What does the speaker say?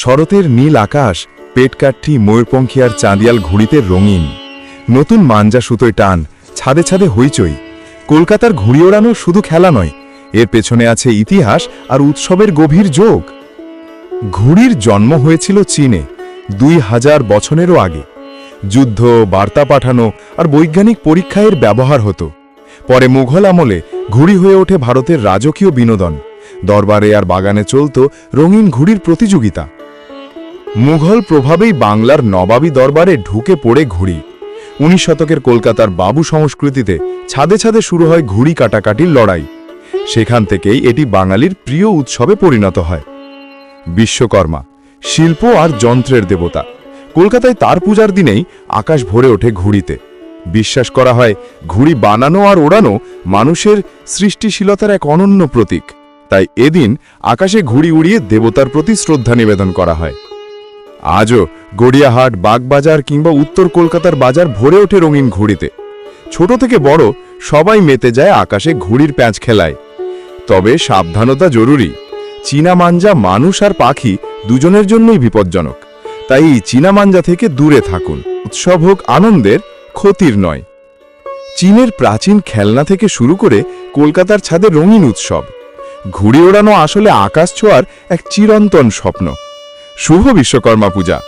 শরতের নীল আকাশ পেটকাঠি ময়ূরপঙ্খী আর চাঁদিয়াল ঘুড়িতে রঙিন। নতুন মাঞ্জা সুতোয় টান, ছাদে ছাদে হইচই। কলকাতার ঘুড়ি ওড়ানো শুধু খেলা নয়, এর পেছনে আছে ইতিহাস আর উৎসবের গভীর যোগ। ঘুড়ির জন্ম হয়েছিল চীনে, দুই হাজার বছরেরও আগে। যুদ্ধ, বার্তা পাঠানো আর বৈজ্ঞানিক পরীক্ষা এর ব্যবহার হতো। পরে মুঘল আমলে ঘুড়ি হয়ে ওঠে ভারতের রাজকীয় বিনোদন। দরবারে আর বাগানে চলত রঙিন ঘুড়ির প্রতিযোগিতা। মুঘল প্রভাবেই বাংলার নবাবী দরবারে ঢুকে পড়ে ঘুড়ি। উনিশ শতকের কলকাতার বাবু সংস্কৃতিতে ছাদে ছাদে শুরু হয় ঘুড়ি কাটাকাটির লড়াই। সেখান থেকেই এটি বাঙালির প্রিয় উৎসবে পরিণত হয়। বিশ্বকর্মা, শিল্প আর যন্ত্রের দেবতা, কলকাতায় তার পূজার দিনেই আকাশ ভরে ওঠে ঘুড়িতে। বিশ্বাস করা হয়, ঘুড়ি বানানো আর ওড়ানো মানুষের সৃষ্টিশীলতার এক অনন্য প্রতীক। তাই এদিন আকাশে ঘুড়ি উড়িয়ে দেবতার প্রতি শ্রদ্ধা নিবেদন করা হয়। আজও গড়িয়াহাট, বাগবাজার কিংবা উত্তর কলকাতার বাজার ভরে ওঠে রঙিন ঘুড়িতে। ছোট থেকে বড়, সবাই মেতে যায় আকাশে ঘুড়ির প্যাঁচ খেলায়। তবে সাবধানতা জরুরি। চীনা মাঞ্জা মানুষ আর পাখি দুজনের জন্যই বিপজ্জনক। তাই চীনা মাঞ্জা থেকে দূরে থাকুন। উৎসব হোক আনন্দের, ক্ষতির নয়। চীনের প্রাচীন খেলনা থেকে শুরু করে কলকাতার ছাদে রঙিন উৎসব। ঘুড়ি ওড়ানো আসলে আকাশ ছোঁয়ার এক চিরন্তন স্বপ্ন। শুভ বিশ্বকর্মা পূজা।